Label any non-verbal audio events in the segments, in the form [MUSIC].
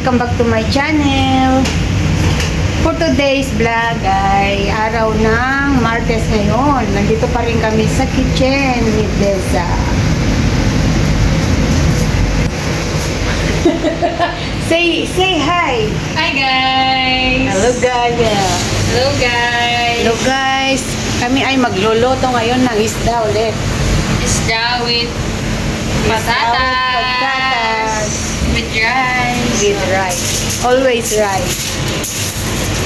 Welcome back to my channel. For today's vlog ay araw ng Martes ngayon. Nandito pa rin kami sa kitchen with Deza. [LAUGHS] say say hi. Hi guys! Hello guys. Hello guys! Hello guys. Kami ay magluluto ngayon ng isda ulit. Isda with Isda patatas, with patatas. Rice. With rice. Always rice.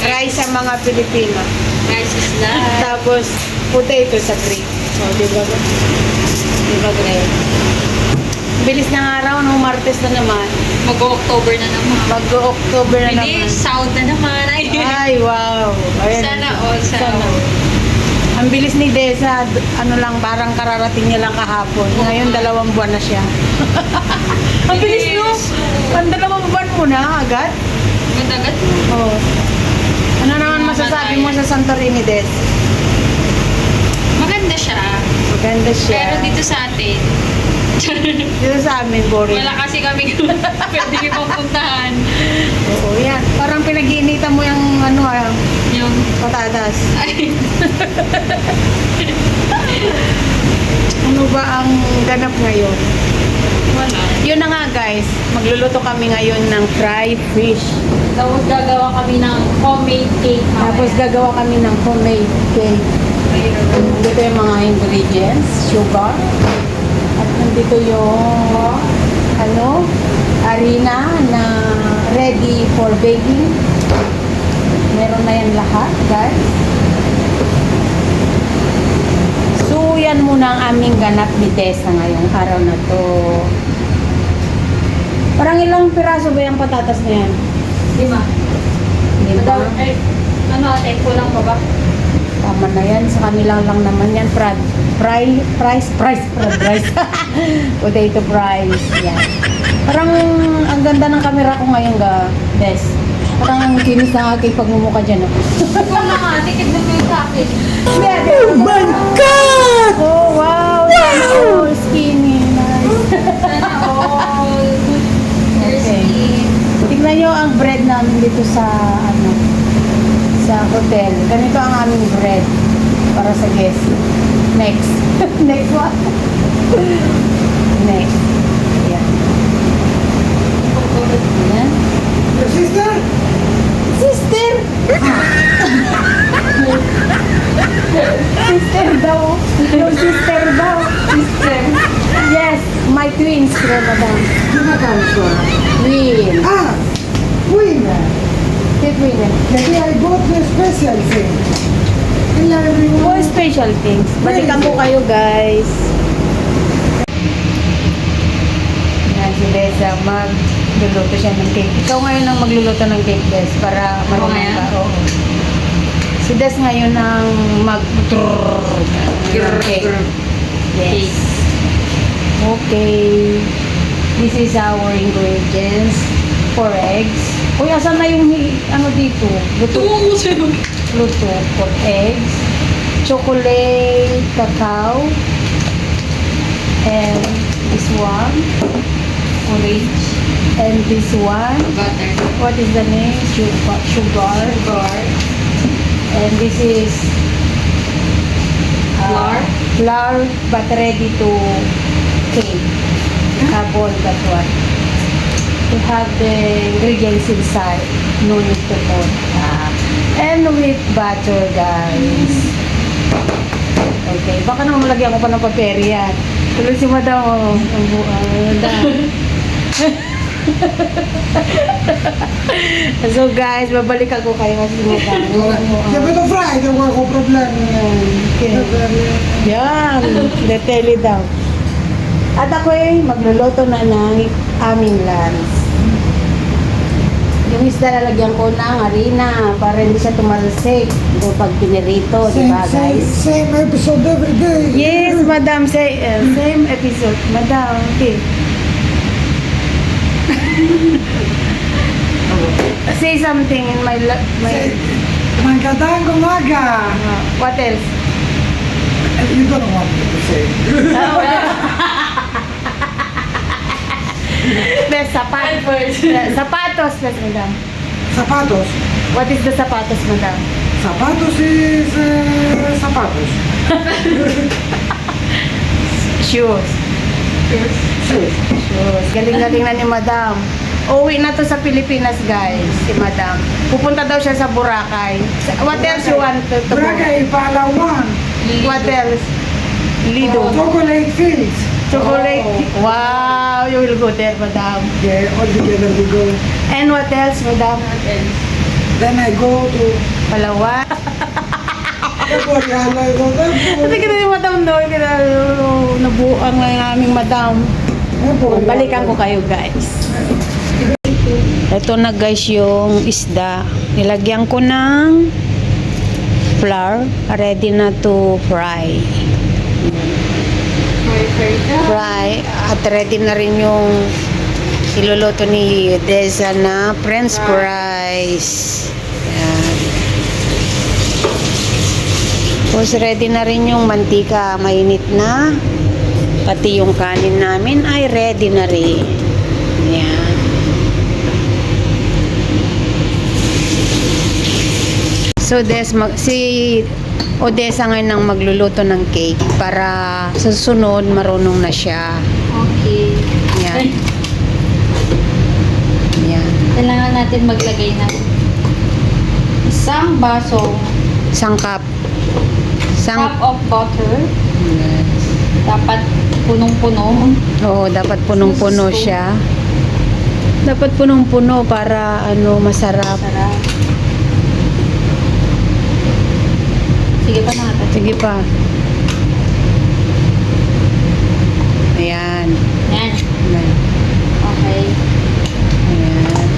Rice sa mga Pilipino. Rice is life. Tapos, potato sa cream. O, di ba? Di ba, Gray? Bilis ng araw, no? Martes na naman. Mag-October na naman. Mag-October na naman. Bilis, South na naman. Ay, Ay, wow. Ayan. Sana all, sana all. Ang bilis ni Desa, ano lang, parang kararating niya lang kahapon. Ngayon, dalawang buwan na siya. [LAUGHS] Ang bilis, no? Ang dalawang buwan mo na, agad? Madagat. Oo. Ano naman masasabi mo sa Santorini, Des? Maganda siya. Maganda siya. Pero dito sa atin, [LAUGHS] Dito sa amin, boring. wala kasi kami [LAUGHS] pwede yung puntahan. Oo, yan. Parang pinag-iinitan mo yung ano ah, Yung, patatas. ay, [LAUGHS] Ano ba ang ganap ngayon? wala. Yun na nga guys, magluluto kami ngayon ng fried fish. Tapos gagawa kami ng homemade cake. Tapos gagawa kami ng homemade cake. Dito yung mga ingredients, sugar. At nandito yung ano, harina na ready for baking. Meron na yan lahat, guys. So, yan muna ang aming ganap ni Tessa ngayong araw na to. Parang ilang piraso ba yung patatas na yan? Lima. Lima. Ay, ano ate, kulang pa ba? Tama na yan. Sa kanila lang naman yan. Fry, fry, price, price, [LAUGHS] fried rice. [LAUGHS] Potato fries. Yan. Parang ang ganda ng camera ko ngayon, ga. Des. Parang ang kinis ng aking pagmumuka dyan. Oh, Ikaw na nga, tikid mo yung sa akin. oh my God! Oh, wow! Sana all skinny. Nice. Sana all. Your Okay. Tignan nyo ang bread namin dito sa, ano, sa hotel. Ganito ang aming bread para sa guest. Next. [LAUGHS] Next one. Next. Ayan. Ayan. Sister? Sister! sister daw. Your sister daw. Sister. Yes, my twins, madam. Jonathan siya. Twin. Ah! Queen! Si twin. Kasi I bought the special thing. Hello everyone. More special things. Balikan ko kayo, guys. Yan, si Besa, magluluto siya ng cake. Ikaw ngayon ang magluluto ng cake, Des, para marunong ngayon? ka. Oo. Si Des ngayon ang mag... cake. Yes. Okay. This is our ingredients. Four eggs. Uy, asan na yung hi- ano dito? Luto. Ko sa'yo. Luto. Four eggs. Chocolate, cacao. And this one. Orange. And this one. Butter. What is the name? Sugar. Sugar. Sugar. And this is uh, Flour? Flour, but ready to cake. Carbon, that one. To have the ingredients inside. No need to put. Ah. And with butter, guys. Okay. Baka naman malagyan ko pa ng paperi yan. Tuloy si Madam. Oh. Ang [LAUGHS] so guys, babalik ako kayo kasi si Madam. Sabi ko Friday, wala ko problema. Okay. Yan, deteli daw. At ako ay magluluto na ng aming lunch. Yung isda lalagyan ko ng harina para hindi siya tumalsik. Ito pag pinirito, di ba same, guys? same episode every day. Yes, madam. Say, uh, same episode. Madam, okay. [LAUGHS] Say something in my... la- my Say, Magandang umaga. uh, what else? You don't want me to say. [LAUGHS] Best sapat. Sapat Sapatos, yes, madam. Zapatos. What is the sapatos, madam? Zapatos is uh, zapatos. [LAUGHS] Shoes. Shoes. Shoes. Galing-galing na ni madam. Uwi na to sa Pilipinas, guys, si madam. Pupunta daw siya sa Boracay. What else you want to, to? Boracay, Palawan. What else? Lido. Chocolate fields. Chocolate. Wow, you will go there, madam. Yeah, all together we go. And what else, madam? Then I go to Palawan. Boreal. I go Kasi kita yung madam no, kita nabuang lang yung aming madam. Balikan ko kayo guys. Ito na guys yung isda. Nilagyan ko ng flour. Ready na to fry. Fry. At ready na rin yung iluluto ni Deza na french fries. Yan. Tapos ready na rin yung mantika. Mainit na. Pati yung kanin namin ay ready na rin. Yan. So, Des, mag, si Odessa ngayon ang magluluto ng cake para sa susunod marunong na siya. Okay. Yan. Yan. Kailangan natin maglagay ng isang baso Sangkap. Sang cup of butter. Dapat punong-puno. Oo, dapat punong-puno siya. Dapat punong-puno para ano masarap. Sarap. Sige pa natin. Sige pa. Ayan. Yan. Ayan. Okay. Ayan.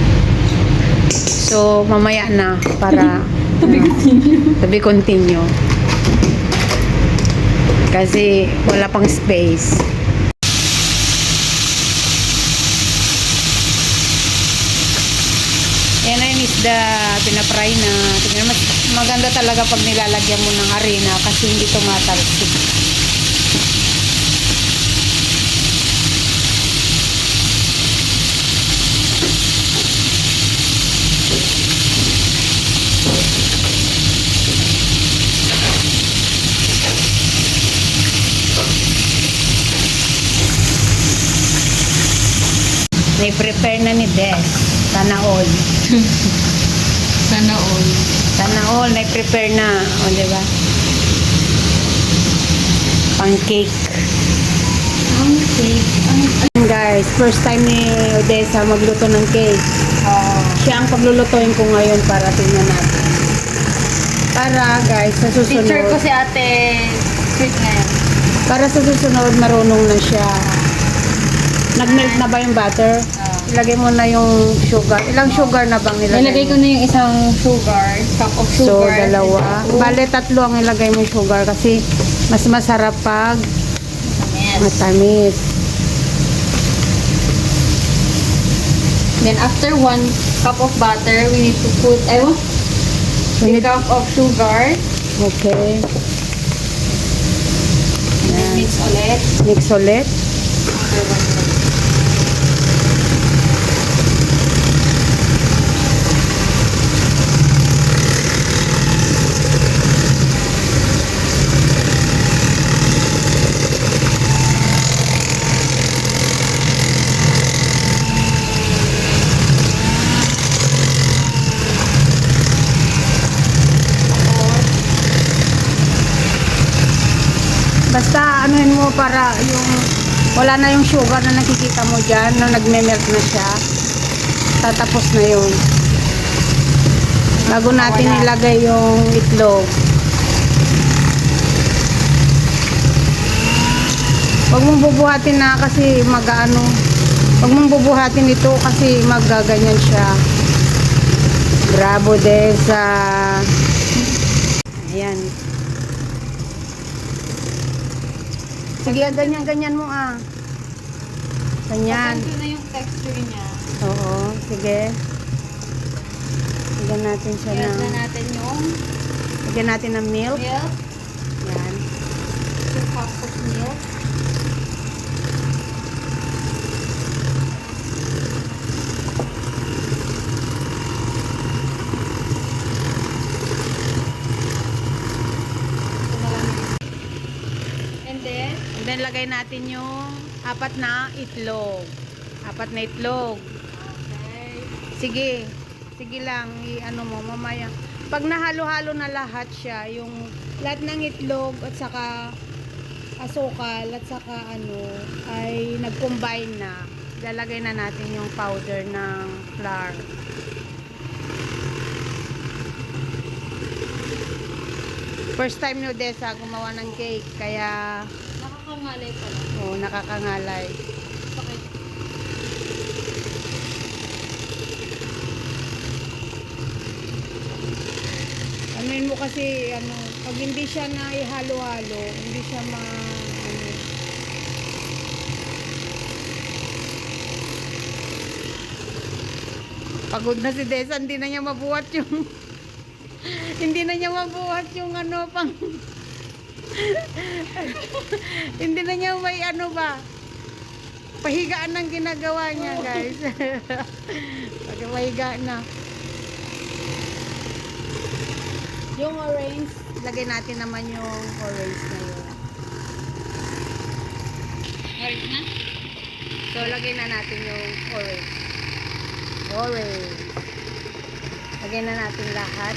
So, mamaya na para to be continue. to be continue. Kasi wala pang space. Yan na yung isda, pinapry na. Tingnan, mas maganda talaga pag nilalagyan mo ng harina kasi hindi tumatalsik. May-prepare na ni Des. [LAUGHS] Sana all. Sana all. Sana all, na-prepare na. O, di ba? Pancake. Okay. Guys, first time ni Odessa magluto ng cake. Oh. Siya ang paglulutuin ko ngayon para tingnan natin. Para guys, sa Teacher ko susunod, si ate Sweet ngayon. para sa susunod marunong na siya. Nag-melt na ba yung butter? Ilagay mo na yung sugar. Ilang sugar na bang nilagay Nilagay ko na yung isang sugar, cup of So, sugar. dalawa. Bale, tatlo ang ilagay mo yung sugar kasi mas masarap pag matamis. Then after one cup of butter, we need to put, ewan, We a need- cup of sugar. Okay. Then mix ulit. Mix ulit. After mo para yung wala na yung sugar na nakikita mo dyan na nagme-melt na siya. Tatapos na yun. Bago natin ilagay yung itlog. Huwag mong bubuhatin na kasi mag-ano. Huwag mong bubuhatin ito kasi magaganyan siya. Bravo Desa. Ayan. Sige, ganyan-ganyan mo ah. Ganyan. Ito na yung texture niya. Oo, sige. Lagyan natin siya ng... na natin yung Lagyan natin ng milk. milk. Yan. Two cups of milk. Then, lagay natin yung apat na itlog. Apat na itlog. Okay. Sige. Sige lang. I-ano mo, mamaya. Pag nahalo-halo na lahat siya, yung lahat ng itlog at saka asukal at saka ano, ay nag-combine na. Lalagay na natin yung powder ng flour. First time ni Odessa gumawa ng cake, kaya Nakakangalay pala. oh, nakakangalay. Bakit? Anuin mo kasi, ano, pag hindi siya na ihalo-halo, hindi siya ma, ano, Pagod na si Desa, hindi na niya mabuhat yung, [LAUGHS] hindi na niya mabuhat yung ano pang, [LAUGHS] hindi na niya may ano ba, pahigaan ng ginagawa niya guys. Pag [LAUGHS] pahiga na. Yung orange, lagay natin naman yung orange na yun. Alright na? So, lagay na natin yung orange. Orange. Lagay na natin lahat.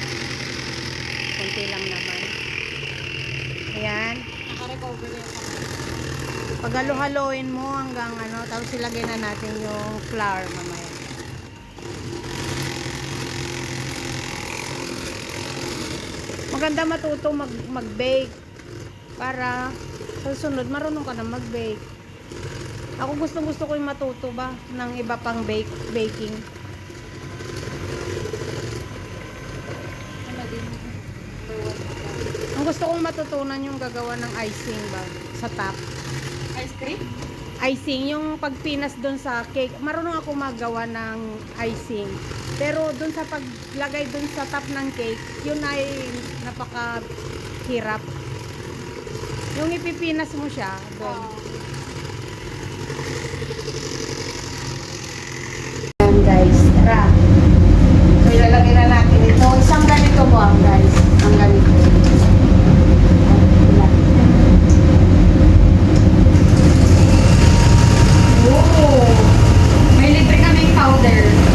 Kunti lang naman. Ayan. Naka-recover na yung kamay. Pagalo-haloin mo hanggang ano, tapos ilagay na natin yung flour mamaya. Maganda matuto mag mag-bake para sa sunod marunong ka na mag-bake. Ako gustong gusto ko yung matuto ba ng iba pang bake baking. Ano din? Number one. Ang gusto kong matutunan yung gagawa ng icing ba sa top. Ice cream? icing, yung pagpinas doon sa cake, marunong ako magawa ng icing. Pero doon sa paglagay doon sa top ng cake, yun ay napaka hirap. Yung ipipinas mo siya doon. Ayan guys, tara. So ilalagay na natin ito. Isang ganito mo ang guys. Ang ganito. there.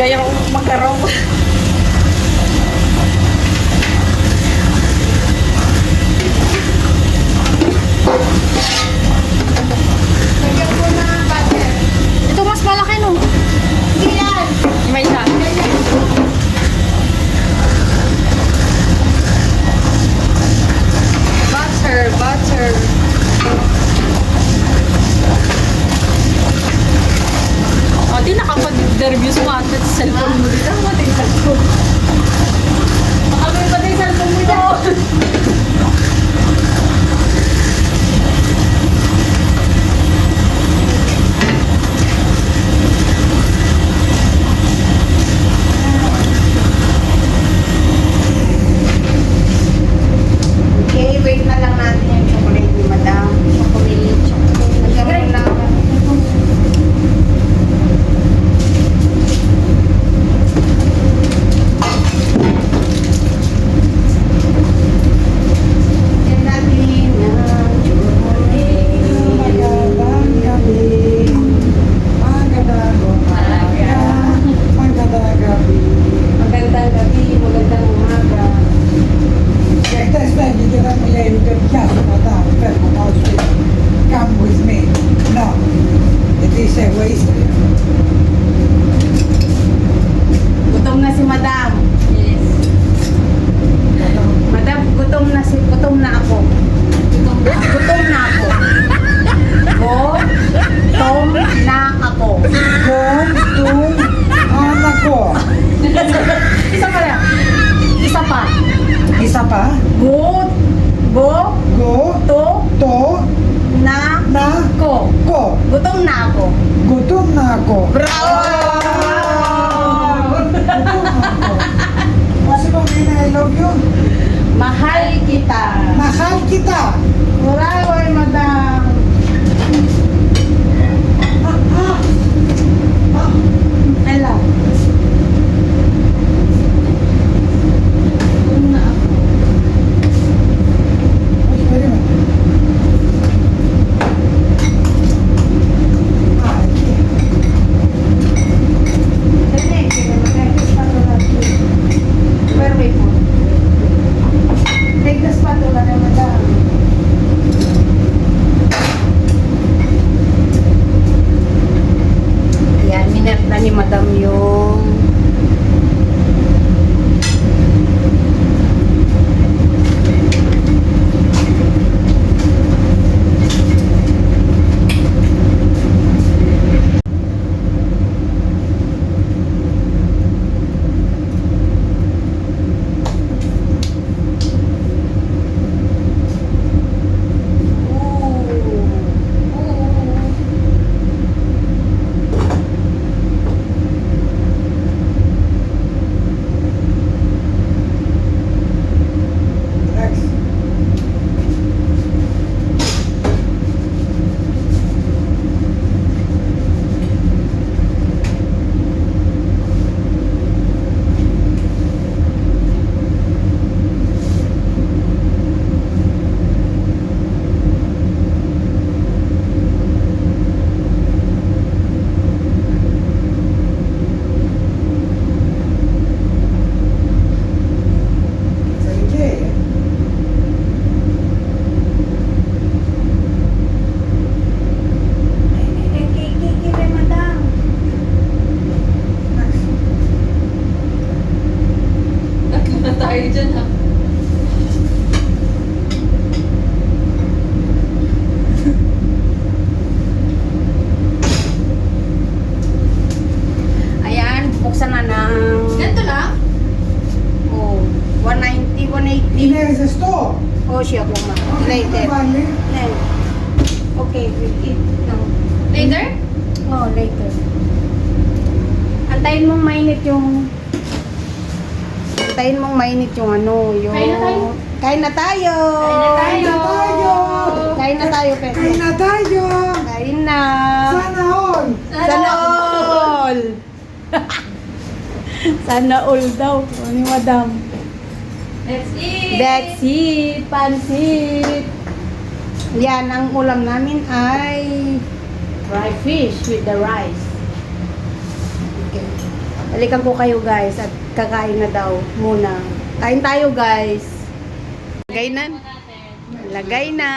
Gaya ko magkaroon. Tatlo na tayo dyan ha. Ayan, buksan na ng Ganito lang? oh, 190, 180. Ines esto. Oh, siya po ma. Later. Vale. Then, okay, we'll eat now. Later? Oh, later. Antayin mong mainit yung... Antayin mong mainit yung ano, yung... Kain na tayo. Kain na tayo! Kain na tayo! Kain na tayo, Pete. Kain na tayo. Kain na! Sana all. Sana all! [LAUGHS] Sana all daw, ni madam. Let's eat! That's it, pansit. Yan, ang ulam namin ay fried fish with the rice. Okay. Balikan ko kayo guys at kakain na daw muna. Kain tayo guys. Lagay na. Lagay na.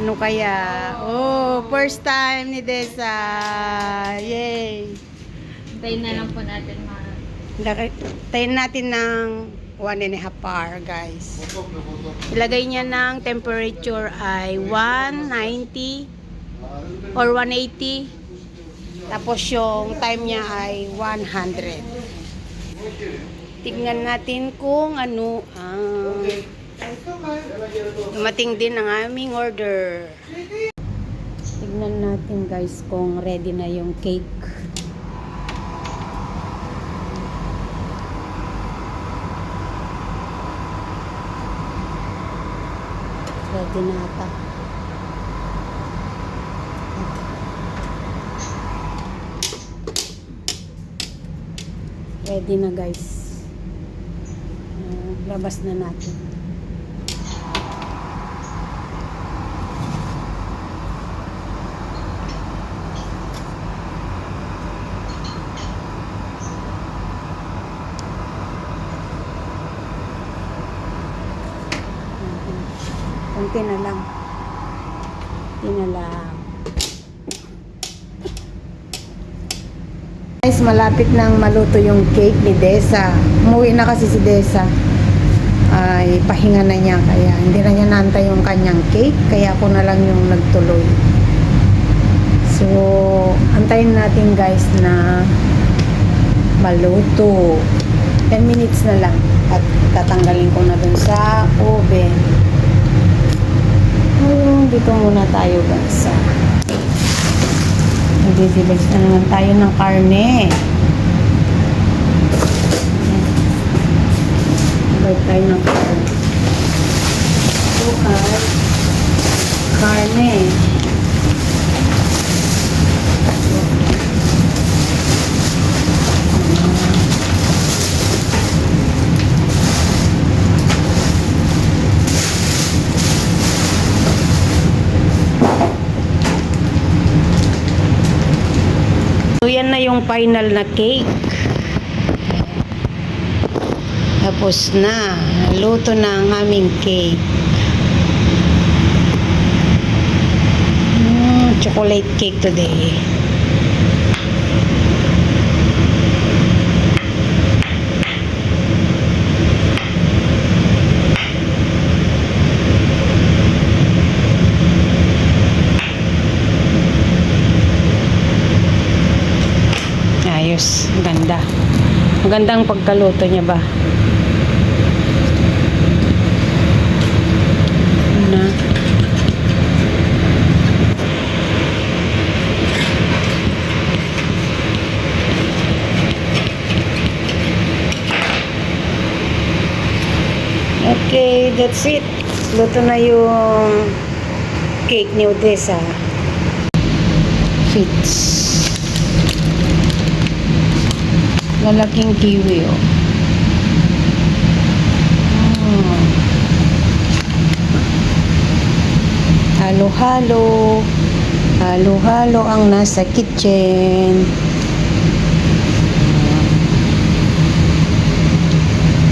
Ano kaya? Oh, first time ni Desa. Yay. Hintayin na lang po natin mga... Lagay, tayin natin ng one and a half hour, guys. Ilagay niya ng temperature ay 190 or 180. Tapos yung time niya ay 100. Tignan natin kung ano ang dumating din ang aming order. Tignan natin guys kung ready na yung cake. Ready na ata. Ready na guys. Uh, labas na natin. Konti na lang. Konti na lang. Guys, malapit nang maluto yung cake ni Desa. Umuwi na kasi si Desa. Ay, pahinga na niya. Kaya hindi na niya nantay yung kanyang cake. Kaya ako na lang yung nagtuloy. So, antayin natin guys na maluto. 10 minutes na lang. At tatanggalin ko na dun sa oven. Ayun, dito muna tayo guys. Nagdidilig na naman tayo ng karne. Tayo ng. Ito ay karne. So yan na yung final na cake. Tapos na, luto na ang aming cake. Mm, chocolate cake today. Ayos, ganda. Magandang pagkaluto niya ba? Na. Okay, that's it. Luto na yung cake ni Odessa. Fits. Lalaking kiwi, oh. Ah. Halo-halo. Halo-halo ang nasa kitchen.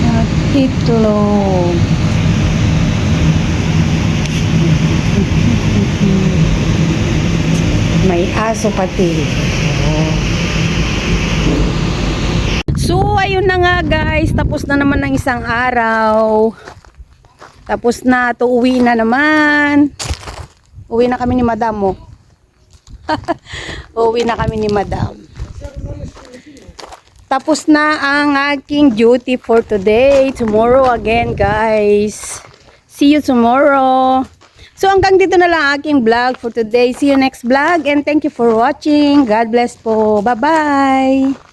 At itlog. May aso pati. So, ayun na nga guys. Tapos na naman ng isang araw. Tapos na. To uwi na naman. Uwi na kami ni madam mo. [LAUGHS] uwi na kami ni madam. Tapos na ang aking duty for today. Tomorrow again guys. See you tomorrow. So hanggang dito na lang aking vlog for today. See you next vlog and thank you for watching. God bless po. Bye-bye.